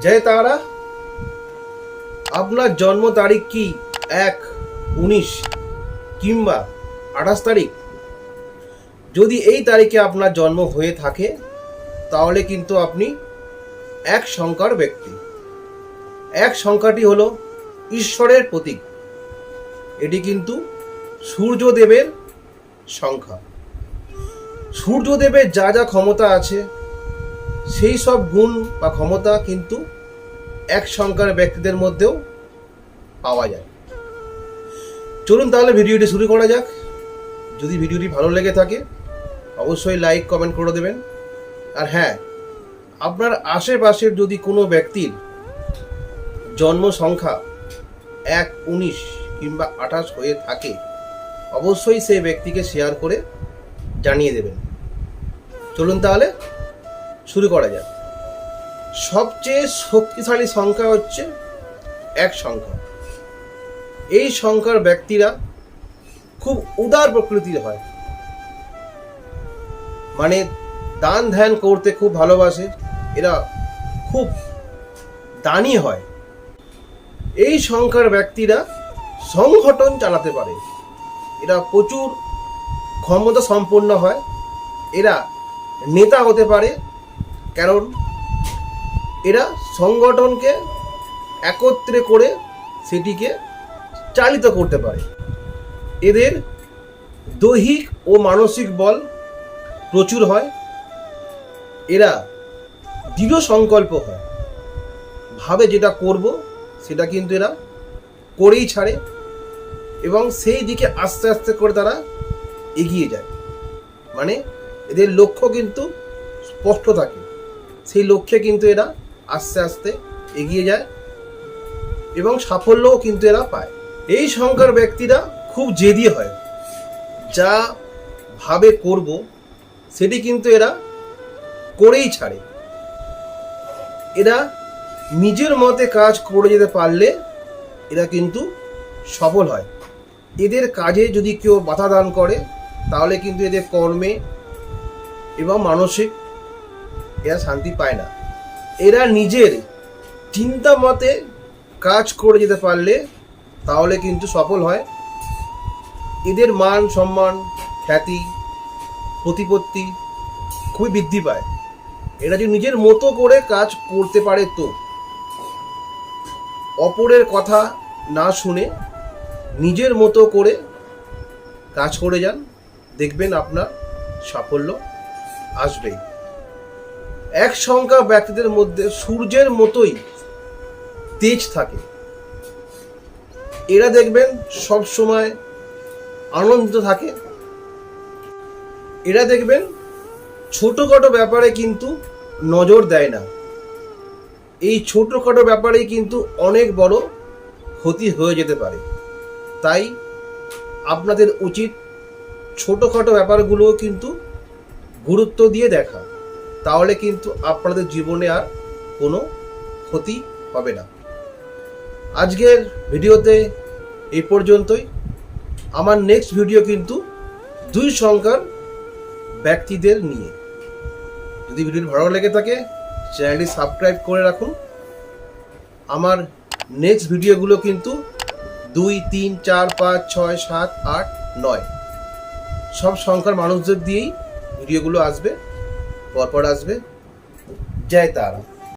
জয় তারা। আপনার জন্ম তারিখ কি? এক, উনিশ কিংবা আঠাশ তারিখ? যদি এই তারিখে আপনার জন্ম হয়ে থাকে, তাহলে কিন্তু আপনি এক সংখ্যার ব্যক্তি। এক সংখ্যাটি হলো ঈশ্বরের প্রতীক। এটি কিন্তু সূর্যদেবের সংখ্যা। সূর্যদেবের যা যা ক্ষমতা আছে সেই সব গুণ বা ক্ষমতা কিন্তু এক সংখ্যার ব্যক্তিদের মধ্যেও পাওয়া যায়। চলুন তাহলে ভিডিওটি শুরু করা যাক। যদি ভিডিওটি ভালো লেগে থাকে, অবশ্যই লাইক, কমেন্ট করে দেবেন। আর হ্যাঁ আপনার আশেপাশের যদি কোনো ব্যক্তির জন্ম সংখ্যা এক, উনিশ কিংবা আঠাশ হয়ে থাকে, অবশ্যই সেই ব্যক্তিকে শেয়ার করে জানিয়ে দেবেন। চলুন তাহলে শুরু করা যাক। সবচেয়ে শক্তিশালী সংখ্যা হচ্ছে এক সংখ্যা। এই সংখ্যার ব্যক্তিরা খুব উদার প্রকৃতির হয়। মানে দান ধ্যান করতে খুব ভালোবাসে, এরা খুব দানি হয়। এই সংখ্যার ব্যক্তিরা সংগঠন চালাতে পারে। এরা প্রচুর ক্ষমতা সম্পন্ন হয়, এরা নেতা হতে পারে কারণ এরা সংগঠনকে একত্রে করে সেটিকে চালিত করতে পারে। এদের দৈহিক ও মানসিক বল প্রচুর হয়। এরা দৃঢ় সংকল্প হয়। ভাবে যেটা করব, সেটা কিন্তু এরা করেই ছাড়ে এবং সেই দিকে আস্তে আস্তে করে তারা এগিয়ে যায়। মানে এদের লক্ষ্য কিন্তু স্পষ্ট থাকে। সেই লক্ষ্যে কিন্তু এরা আস্তে আস্তে এগিয়ে যায় এবং সাফল্যও কিন্তু এরা পায়। এই সংখ্যার ব্যক্তিরা খুব জেদি হয়। যা ভাবে করব, সেটি কিন্তু এরা করেই ছাড়ে। এরা নিজের মতে কাজ করে যেতে পারলে এরা কিন্তু সফল হয়। এদের কাজে যদি কেউ বাধা দান করে, তাহলে কিন্তু এদের কর্মে এবং মানসিক এরা শান্তি পায় না। এরা নিজের চিন্তা মতে কাজ করে যেতে পারলে তাহলে কিন্তু সফল হয়। এদের মান, সম্মান, খ্যাতি, প্রতিপত্তি খুবই বৃদ্ধি পায়। এরা যদি নিজের মতো করে কাজ করতে পারে তো অপরের কথা না শুনে নিজের মতো করে কাজ করে যান, দেখবেন আপনার সাফল্য আসবেই। এক সংখ্যা ব্যক্তিদের মধ্যে সূর্যের মতোই তেজ থাকে। এরা দেখবেন সব সময় আনন্দিত থাকে। এরা দেখবেন ছোটোখাটো ব্যাপারে কিন্তু নজর দেয় না। এই ছোটোখাটো ব্যাপারেই কিন্তু অনেক বড় ক্ষতি হয়ে যেতে পারে। তাই আপনাদের উচিত ছোটোখাটো ব্যাপারগুলোও কিন্তু গুরুত্ব দিয়ে দেখা। তাহলে কিন্তু আপনাদের জীবনে আর কোনো ক্ষতি হবে না। আজকের ভিডিওতে এই পর্যন্তই। আমার নেক্সট ভিডিও কিন্তু দুই সংখ্যার ব্যক্তিদের নিয়ে। যদি ভিডিওটি ভালো লেগে থাকে চ্যানেলটি সাবস্ক্রাইব করে রাখুন। আমার নেক্সট ভিডিওগুলো কিন্তু দুই, তিন, চার, পাঁচ, ছয়, সাত, আট, নয়। সব সংখ্যার মানুষদের দিয়েই ভিডিওগুলো আসবে। পরপর আসবে। জয় তারা।